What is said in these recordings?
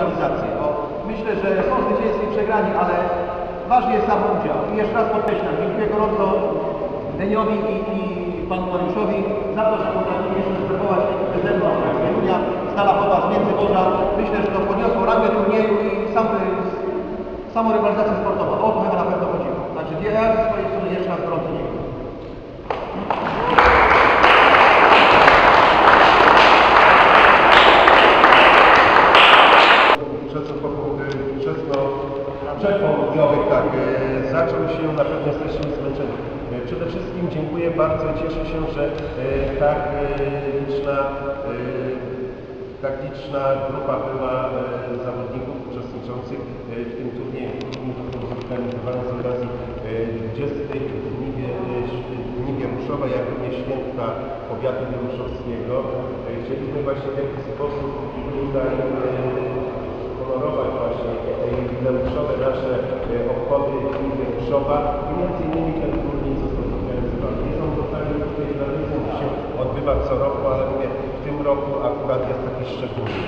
rywalizację, myślę, że są zwycięzcy przegrani, ale ważny jest sam udział. I jeszcze raz podkreślam, dziękuję gorąco Deniowi i, i panu Mariuszowi za to, że potrafili jeszcze spróbować ze mną, jak Julia Stalachowa z Międzyborza. Myślę, że to podniosło rangę turnieju i sam, samą rywalizację sportową. O to chyba na pewno chodziło. Także ja ze swojej strony jeszcze raz gorąco dziękuję. wczesno przedpołudniowych, tak, e, zaczął się, na pewno jesteśmy zmęczeni. E, Przede wszystkim dziękuję bardzo, cieszę się, że e, tak liczna, tak liczna grupa była zawodników uczestniczących w tym turnieju. Turniej zorganizowany z okazji e, 20 dni, Wie- dni Wieruszowa, jak również święta powiatu wieruszowskiego. Chcieliśmy właśnie w jakiś sposób tutaj honorować właśnie te jubileuszowe nasze e, obchody Dni Wieruszowa i między innymi ten turniej został zorganizowany. Jest on totalnie tutaj tradycją, to się odbywa co roku, ale mówię, w tym roku akurat jest taki szczególny.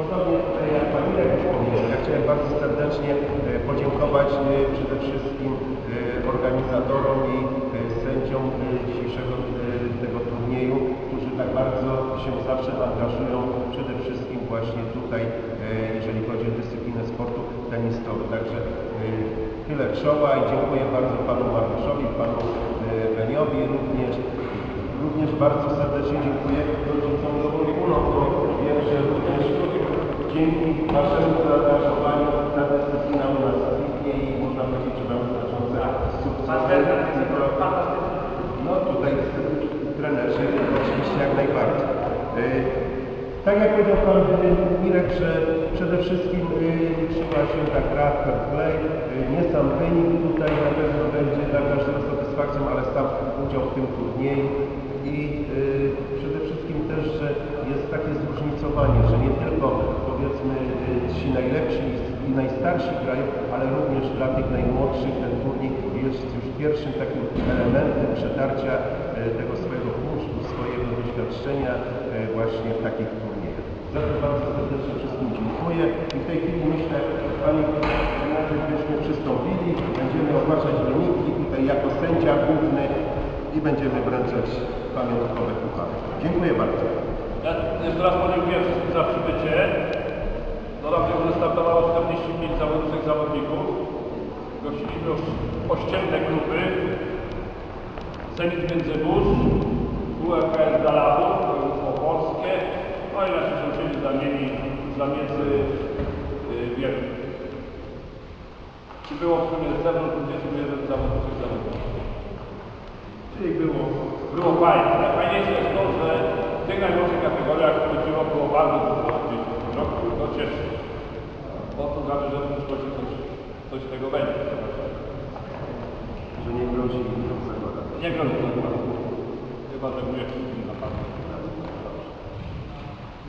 Podobnie tutaj jak Pan Mirek wspomniał, ja chciałem bardzo serdecznie e, podziękować e, przede wszystkim e, organizatorom i e, sędziom e, dzisiejszego e, tego turnieju, którzy tak bardzo się zawsze angażują przede wszystkim właśnie tutaj, e, jeżeli chodzi o dyscyplinę sportu tenisowego. Także e, tyle czoła i dziękuję bardzo Panu Mariuszowi, Panu e, Beniowi również. Również bardzo serdecznie dziękuję rodzicom wiem, że również dzięki Waszemu zaangażowaniu Tak jak powiedział Pan y, Mirek, że przede wszystkim y, liczyła się ta gra fair play, y, nie sam wynik tutaj na pewno będzie dla każdego satysfakcją, ale sam udział w tym turnieju i y, przede wszystkim też, że jest takie zróżnicowanie, że nie tylko powiedzmy y, ci najlepsi i najstarsi grają, ale również dla tych najmłodszych ten turniej jest już pierwszym takim elementem przetarcia y, tego swojego kunsztu, swojego doświadczenia y, właśnie w takich turniejach. Za to bardzo serdecznie wszystkim dziękuję i w tej chwili myślę, Panie Trenerze, byśmy przystąpili, będziemy ogłaszać wyniki tutaj jako sędzia główny i będziemy wręczać pamiątkowe puchary. Dziękuję bardzo. Ja jeszcze raz podziękuję wszystkim za przybycie. Do razu wystartowało 45 zawodniczych zawodników. Gościliśmy ościenne grupy. Zenit Międzybórz, UFS Dalabu, województwo polskie, no i nasi sąsiedzi zamieni zamiedzy yy, Wierni. Czy było w sumie z zewnątrz 21 zawodniczych zawodników? Czyli było, było fajnie. Najfajniejsze jest to, że w tych najmłodszych kategoriach chodziło było bardzo dużo dzieci. No, to cieszy. Bo to znaczy, że w przyszłości coś, coś tego będzie. Że nie grozi. Nie grozi to Chyba, że mnie wszystkim napadnie.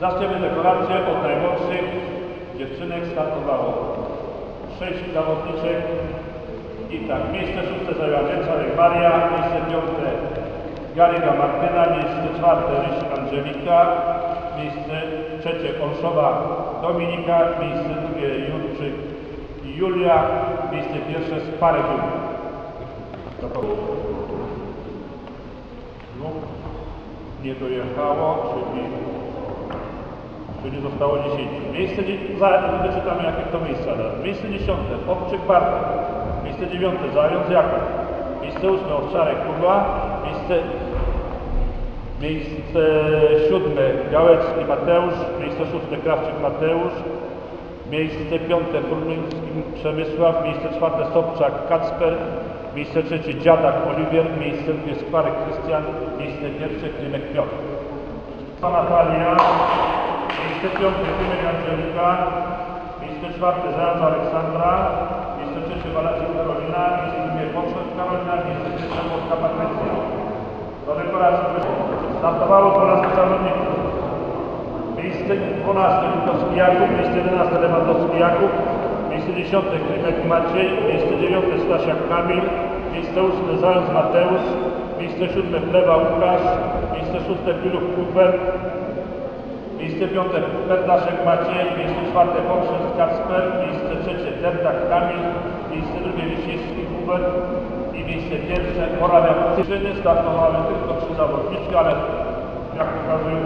Zaczniemy dekorację od najmłodszych. Dziewczynek startowało sześć zawodniczek. I tak, miejsce szóste zajęła Wieczorek Maria, miejsce piąte Garyga Martyna, miejsce czwarte Ryś Angelika, miejsce trzecie Olszowa Dominika, miejsce drugie Jurczyk Julia, miejsce pierwsze Sparek Julia. Dwóch nie dojechało, czyli, czyli zostało 10. Miejsce, dzie- za, wyczytamy jakie to miejsca. Miejsce 10. Obczyk Bartek. Miejsce 9. Zając Jakub. Miejsce 8. Owczarek Kurwa. Miejsce Miejsce siódme Gałecki Mateusz, miejsce szóste Krawczyk Mateusz, miejsce piąte Furmiński Przemysław, miejsce czwarte Sobczak Kacper, miejsce trzecie Dziadak Oliwier, miejsce drugie Skwarek Krystian, miejsce pierwsze Klimek Piotr. Natalia, miejsce piąte Klimek Angelika, miejsce czwarte Zając Aleksandra, miejsce trzecie Walacik Karolina, miejsce drugie Poczet Karolina, miejsce pierwsze Polska Patrycja. Do dekoracji startowało 12 zawodników. Miejsce 12 Lutowski Jakub, miejsce 11 Lewandowski Jakub, miejsce 10 Krymek Maciej, miejsce 9 Stasiak Kamil, miejsce 8 Zając Mateusz, miejsce 7 Plewa Łukasz, miejsce 6 Pilów Hubert, Miejsce piąte Berdaszek Maciej, miejsce czwarte Pokrzes Kacper, miejsce trzecie Derdach Kamil, miejsce drugie Wiśniewski Hubert i miejsce pierwsze Morawia Cyżyny. Startowały tylko trzy zawodniczki, ale jak pokazują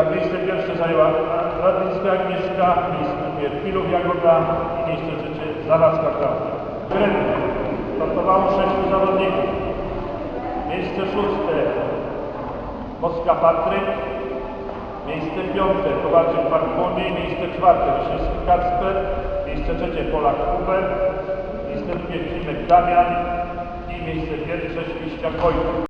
tak, miejsce pierwsze zajęła Radyńska Agnieszka, miejsce Pilów Jagoda i miejsce trzecie Zawadzka Klaudia. Średnio startowało sześciu zawodników. Miejsce szóste. Moska Patryk, miejsce piąte. Kowalczyk Bartłomiej, miejsce czwarte. Wyszewski Kacper, miejsce trzecie. Polak Hubert, miejsce drugie. Klimek Damian. I miejsce pierwsze. Świściak Wojtek.